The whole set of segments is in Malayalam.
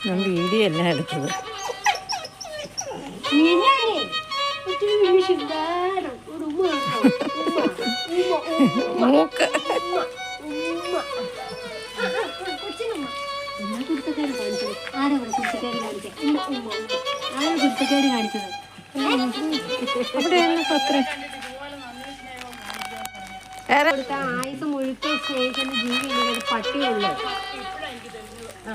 ഞാൻ വീഡിയോ അല്ല എടുത്തത്. ആയുസം മുഴുക്ക സ്നേഹിക്കുന്ന ജീവി ഒരു പട്ടിയുള്ളൂ ആ.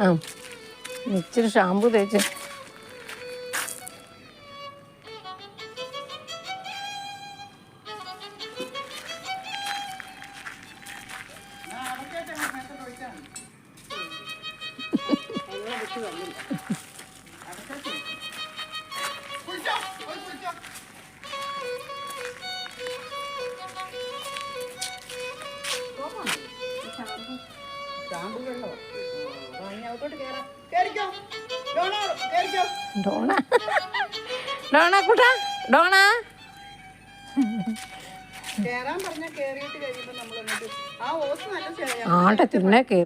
ആ. ഇച്ചിരി ഷാമ്പു തേച്ച്. ആ ഡോണോ ഡോണ. കുട്ടാ ഡോണ. നല്ല ആട്ടെ തിന്നെ കേ